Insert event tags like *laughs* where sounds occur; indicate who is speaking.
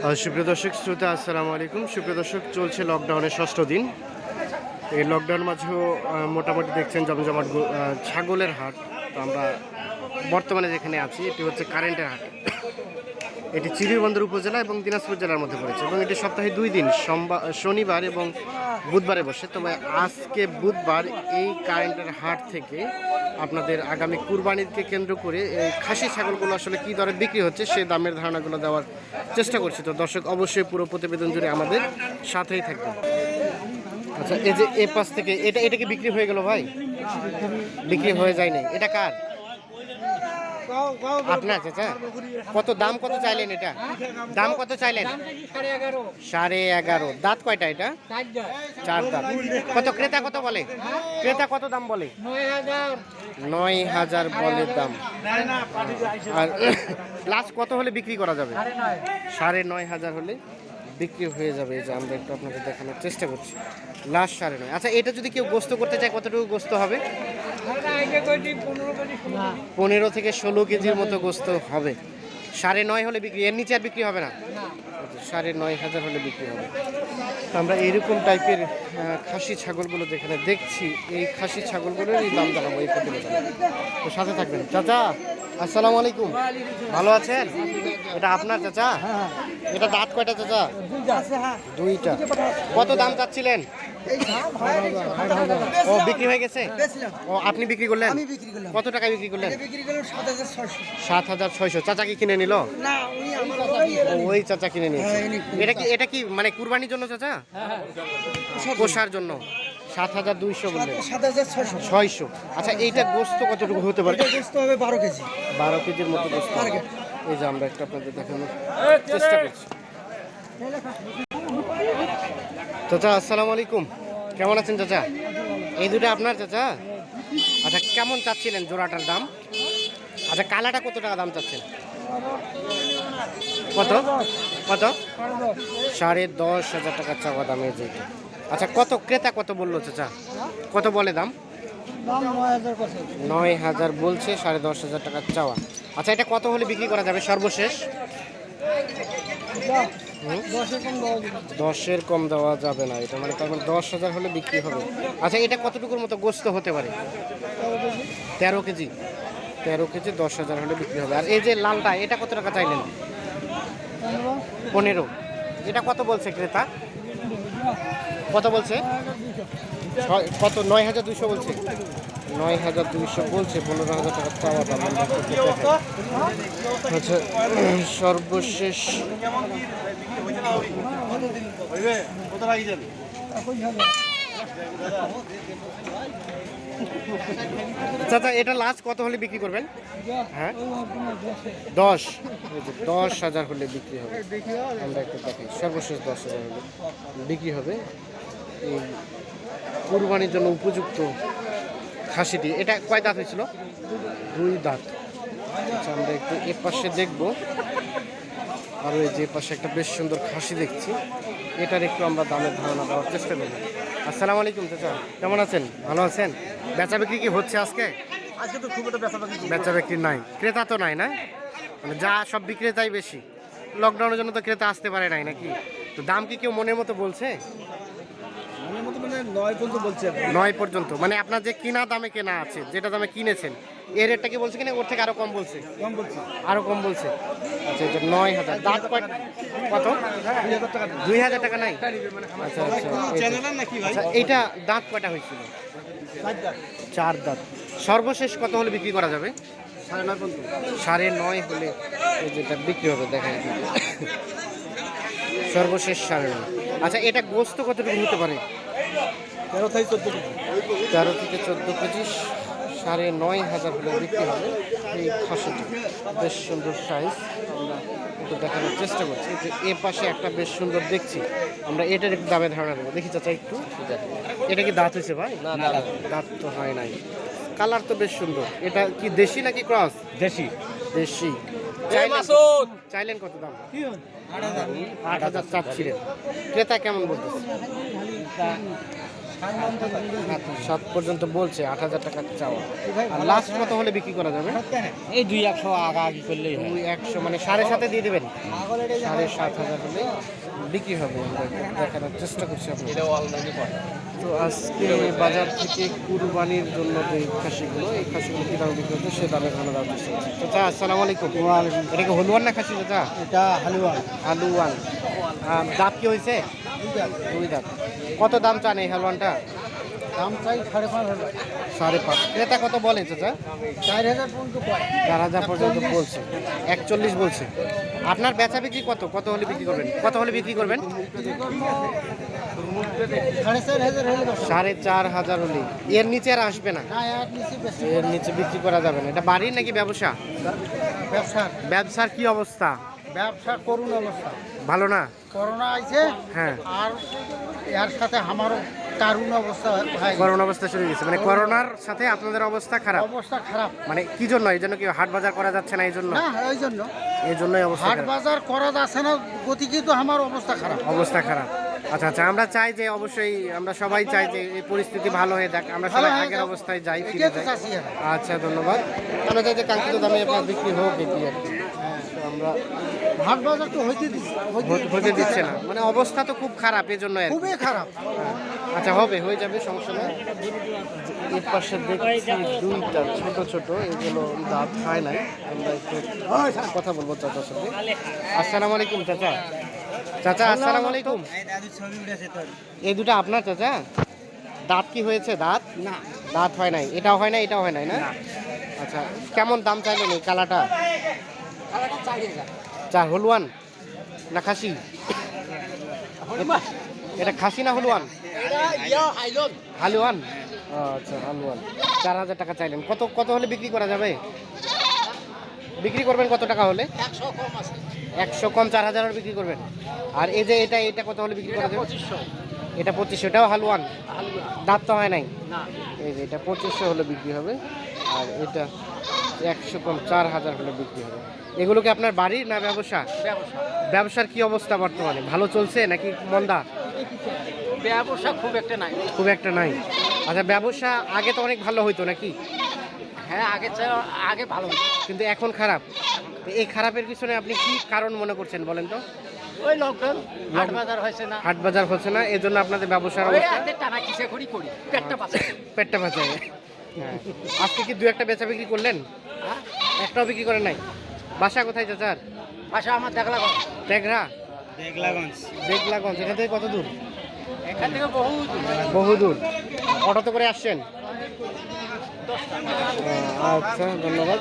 Speaker 1: সুপ্রিয় দর্শক, শ্রোতা, আসসালামু আলাইকুম। সুপ্রিয় দর্শক, চলছে লকডাউনের ষষ্ঠ দিন। এই লকডাউন মাঝেও মোটামুটি দেখছেন জমজমাট ছাগলের হাট। তো আমরা বর্তমানে যেখানে আছি, এটি হচ্ছে কারেন্টের হাট। এটি চিরিবন্দর উপজেলা এবং দিনাজপুর জেলার মধ্যে পড়েছে এবং এটি সপ্তাহে দুই দিন, সোমবার, শনিবার এবং বুধবারে বসে। তবে আজকে বুধবার এই কারেন্টের হাট থেকে আপনাদের আগামী কুরবানিকে কেন্দ্র করে এই খাসি ছাগলগুলো আসলে কী দরে বিক্রি হচ্ছে সেই দামের ধারণাগুলো দেওয়ার চেষ্টা করছি। তো দর্শক, অবশ্যই পুরো প্রতিবেদন জুড়ে আমাদের সাথেই থাকবে আচ্ছা এই যে এ পাশ থেকে, এটা এটা কি বিক্রি হয়ে গেল ভাই? বিক্রি হয়ে যায়নি এটা কার? আপনার চাচা কত দাম কত চাইলেন এটা? দাম কত চাইলেন? সাড়ে এগারো। দাঁত কয়টা এটা? চার দাঁত। কত ক্রেতা কত বলে? ক্রেতা কত দাম বলে? নয় হাজার বলে দাম। আর *laughs* লাস্ট কত হলে বিক্রি করা যাবে? সাড়ে নয় হাজার হলে? বিক্রি হয়ে যাবে এই যে আমরা একটু আপনাকে দেখানোর চেষ্টা করছি। লাস্ট সাড়ে নয় আচ্ছা এটা যদি কেউ গোস্ত করতে চায় কতটুকু গোস্ত হবে? পনেরো থেকে ষোলো কেজির মতো গোস্ত হবে। সাড়ে নয় হলে বিক্রি এর নিচে আর বিক্রি হবে না? সাড়ে নয় হাজার হলে বিক্রি হবে। আমরা এরকম টাইপের খাসি ছাগলগুলো যেখানে দেখছি এই খাসি ছাগলগুলোরই দাম জানাব এই প্রতিবেদনে। তো সাথে থাকবেন। চাচা আসসালামু আলাইকুম। ভালো আছেন? এটা আপনার চাচা? এটা দাঁত কয়টা চাচা? দুইটা। কত দাম চাচ্ছিলেন? ও বিক্রি হয়ে গেছে? ও আপনি বিক্রি করলেন?
Speaker 2: আমি বিক্রি করলাম।
Speaker 1: কত টাকায় বিক্রি করলেন?
Speaker 2: বিক্রি করলাম সাত হাজার ছয়শো।
Speaker 1: সাত হাজার ছয়শো। চাচা কি কিনে নিল?
Speaker 2: না উনি ওই
Speaker 1: চাচা কিনে নিয়েছে।
Speaker 2: হ্যাঁ,
Speaker 1: এটা কি এটা কি মানে কুরবানির জন্য চাচা? পোষার জন্য। সাত হাজার দুইশো বললেন।
Speaker 2: সাত হাজার ছয়শো।
Speaker 1: ছয়শো। আচ্ছা এইটা গোস্ত কতটুকু হতে পারে?
Speaker 2: গোস্ত হবে বারো কেজি।
Speaker 1: বারো কেজির মতো গোস্ত এই যে আমরা একটা আপনাদের দেখানোর চেষ্টা করছি। চাচা, আসসালামু আলাইকুম। কেমন আছেন চাচা? এই দুটো আপনার চাচা? আচ্ছা কেমন চাচ্ছিলেন জোড়াটার দাম? আচ্ছা কালাটা কত টাকা দাম চাচ্ছেন? কত? কত? সাড়ে দশ হাজার টাকা চাওয়া দামে যেটা আচ্ছা কত ক্রেতা কত বলল চাচা? কত বলে দাম?
Speaker 2: নয় হাজার
Speaker 1: বলছে, সাড়ে দশ হাজার টাকা চাওয়া। আচ্ছা এটা কত হলে বিক্রি করা যাবে সর্বশেষ?
Speaker 2: দশের কম দেওয়া যাবে
Speaker 1: না এটা মানে তার দশ হাজার হলে বিক্রি হবে। আচ্ছা এটা কতটুকুর মতো গোস্ত হতে পারে? তেরো কেজি। তেরো কেজি দশ হাজার হলে বিক্রি হবে। আর এই যে লালটা, এটা কত টাকা চাইলেন? পনেরো। এটা কত বলছে ক্রেতা? কত বলছে? কত? নয় হাজার দুইশো বলছে। নয় হাজার দুইশো বলছে, পনেরো হাজার টাকা চাওয়া আমরা একটু সর্বশেষ চাচা, এটা লাস্ট কত হলে বিক্রি করবেন? হ্যাঁ? দশ। দশ হাজার হলে বিক্রি হবে। আমরা একটু দেখি সর্বশেষ দশ হাজার হলে বিক্রি হবে। এই কুরবানির জন্য উপযুক্ত খাসিটি। এটা কয় দাঁত হয়েছিল? দুই দাঁত। আচ্ছা আমরা একটু এ পাশে দেখব। আর ওই যে পাশে একটা বেশ সুন্দর খাসি দেখছি এটার একটু আমরা দামের ধারণা দেওয়ার চেষ্টা করব। আসসালামু আলাইকুম চাচা। কেমন আছেন? ভালো আছেন? বেচা বিক্রি কি হচ্ছে আজকে?
Speaker 2: আজকে তো খুব একটা ব্যথা
Speaker 1: বেচা বিক্রি নাই। ক্রেতা তো নাই না? মানে যা সব বিক্রেতাই বেশি। লকডাউনের জন্য তো ক্রেতা আসতে পারে নাই নাকি? তো দাম কি কেউ মনের মতো বলছে?
Speaker 2: মনের মতো মানে নয় পর্যন্ত বলছে
Speaker 1: নয় পর্যন্ত। মানে আপনার যে কিনা দামে কেনা আছে যেটা দামে কিনেছেন এই রেটটা কি বলছে কিনা? ওর থেকে আরও কম বলছে।
Speaker 2: কম বলছে।
Speaker 1: আরও কম বলছে। আচ্ছা এটা নয় হাজার। দাঁত কত?
Speaker 2: দুই হাজার টাকা।
Speaker 1: নাই? আচ্ছা আচ্ছা
Speaker 2: নাকি
Speaker 1: আচ্ছা এইটা দাঁত কয়টা হয়েছিল? চার দাঁত সর্বশেষ কত হলে বিক্রি করা যাবে?
Speaker 2: সাড়ে নয় পর্যন্ত।
Speaker 1: সাড়ে নয় হলে যেটা বিক্রি হবে দেখেন সর্বশেষ সাড়ে নয়। আচ্ছা এটা গোস্ত কতটুকু হতে পারে?
Speaker 2: তেরো থেকে চোদ্দ কেজি।
Speaker 1: তেরো থেকে চোদ্দ কেজি। সাড়ে নয় হাজার হলে বিক্রি হবে। এই খাসিটি বেশ সুন্দর সাইজ আমরা একটু দেখানোর চেষ্টা করছি যে এ পাশে একটা বেশ সুন্দর দেখছি। আমরা এটার একটু দামে ধারণা দেবো দেখি চাচা একটু। এটা কি দাঁত হয়েছে ভাই?
Speaker 2: না, না।
Speaker 1: দাঁত তো হয় নাই। কালার তো বেশ সুন্দর। এটা কি দেশি নাকি ক্রস
Speaker 2: দেশি।
Speaker 1: দেশি। চাইলেন চাইলেন কত দাম? আট হাজার চাচ্ছিলেন। ক্রেতা কেমন বলতেছে? সাত পর্যন্ত বলছে আট হাজার টাকা চাওয়া। আর লাস্ট কত হলে বিক্রি করা যাবে?
Speaker 3: এই দুই একশো আগা আগে করলেই
Speaker 1: দুই একশো মানে সাড়ে সাতে দিয়ে দেবেন। সাড়ে সাত হাজার হলে বিক্রি হবে দেখানোর চেষ্টা করছি তো আজকে বাজার থেকে কুরবানির জন্য যে খাসিগুলো এই খাসিগুলো কী দামে বিক্রি হচ্ছে? সে দামে ভালো দাম দিচ্ছে। চাচা আসসালামু আলাইকুম। এটা কি হলুয়ান না খাসি চাচা?
Speaker 2: এটা হালুয়ান।
Speaker 1: হালুয়ান। দাম দাঁত কি হয়েছে? দুই দাঁত। কত দাম চান এই হালুয়ানটা?
Speaker 2: দাম চাই সাড়ে পাঁচ হাজার।
Speaker 1: সাড়ে পাঁচ। ক্রেতা কত বলে চাচা
Speaker 2: চার হাজার পর্যন্ত
Speaker 1: চার হাজার পর্যন্ত বলছে। একচল্লিশ বলছে। আপনার বেচা বিক্রি কত? কত হলে বিক্রি করবেন? কত হলে বিক্রি করবেন?
Speaker 2: সাড়ে চার হাজার হলে
Speaker 1: এর নিচে আর আসবে না? এর নিচে বিক্রি করা যাবে না। এটা বাড়ির নাকি ব্যবসা?
Speaker 2: ব্যবসার।
Speaker 1: ব্যবসার কি অবস্থা?
Speaker 2: ব্যবসা করুন অবস্থা।
Speaker 1: ভালো না?
Speaker 2: করোনা আইছে।
Speaker 1: হ্যাঁ।
Speaker 2: আর এর সাথে আমারও দারুণ অবস্থা হয়
Speaker 1: করোনা অবস্থা শুরু গেছে। মানে করোনার সাথে আপনাদের অবস্থা খারাপ?
Speaker 2: অবস্থা খারাপ।
Speaker 1: মানে কি জন্য? এই জন্য কি হাট বাজার করা যাচ্ছে না এই জন্য?
Speaker 2: না এই জন্য।
Speaker 1: এই জন্যই অবস্থা
Speaker 2: হাট বাজার করা যাচ্ছে না গতিকে তো আমার অবস্থা খারাপ।
Speaker 1: অবস্থা খারাপ। আচ্ছা আচ্ছা আমরা চাই যে অবশ্যই আমরা সবাই চাই যে এই পরিস্থিতি ভালো হয়ে যাক। আমরা সবাই আগের অবস্থায় যাই ফিরে যাই। আচ্ছা ধন্যবাদ। আমরা চাই যে কাঙ্ক্ষিত দামে আপনার বিক্রি হোক এটি আর আমরা
Speaker 2: হাট বাজার তো হইতে
Speaker 1: হতে দিচ্ছে না। মানে অবস্থা তো খুব খারাপ এই জন্য
Speaker 2: খুবই খারাপ।
Speaker 1: হ্যাঁ। আচ্ছা হবে হয়ে যাবে সমস্যা নেই। এর পাশে দেখছি দুইটা ছোট ছোট এগুলো দাঁত খায় নাই। আমরা একটু কথা বলব চাচার সাথে। আসসালামু আলাইকুম চাচা। চাচা আসসালামু আলাইকুম। এই দুটো আপনার চাচা? দাঁত কি হয়েছে দাঁত?
Speaker 2: না।
Speaker 1: দাঁত হয় নাই এটাও হয় না এটাও হয় নাই না। আচ্ছা কেমন দাম চাইলেন এই কালাটা? চা হলুয়ান না খাসি? এটা খাসি না হলুয়ান? হালুয়ান? আচ্ছা হালুয়ান। চার হাজার টাকা চাইলেন। কত কত হলে বিক্রি করা যাবে? বিক্রি করবেন কত টাকা হলে? একশো কম চার হাজার হলে বিক্রি করবেন। আর এই যে এটা এটা কত হলে বিক্রি করা যাবে? এটা পঁচিশশো। এটাও হালুয়ান? দাঁত তো হয় নাই? এই যে এটা পঁচিশশো হলে বিক্রি হবে। আর এটা একশো কম চার হাজার হলে বিক্রি হবে। এগুলো কি আপনার বাড়ির না ব্যবসা? ব্যবসার কি অবস্থা বর্তমানে? ভালো চলছে নাকি মন্দা?
Speaker 3: ব্যবসা খুব একটা নাই।
Speaker 1: খুব একটা নাই। আচ্ছা ব্যবসা আগে তো অনেক ভালো হইতো নাকি?
Speaker 3: হ্যাঁ আগে আগে ভালো হতো।
Speaker 1: কিন্তু এখন খারাপ। এই খারাপের পিছনে আপনি কি কারণ মনে করছেন বলেন তো?
Speaker 3: ওই লকডাউন হাট বাজার হয়েছে না।
Speaker 1: হাট বাজার হচ্ছে না এজন্য আপনাদের ব্যবসার অবস্থা?
Speaker 3: টানা কিসে করি করি? পেটটা পাচ্ছে
Speaker 1: পেটটা বাঁচায়। হ্যাঁ। আজকে কি দু একটা বেচা বিক্রি করলেন?
Speaker 3: হ্যাঁ।
Speaker 1: একটাও বিক্রি করেন নাই? বাসা কোথায় চাচার?
Speaker 3: বাসা আমার দেখলা
Speaker 1: তেঘরা
Speaker 2: দেখলাগঞ্জ
Speaker 1: দেখলাগঞ্জ এখান থেকে কত দূর?
Speaker 3: এখান থেকে বহু
Speaker 1: বহু দূর। অটোতে করে আসছেন? আচ্ছা ধন্যবাদ।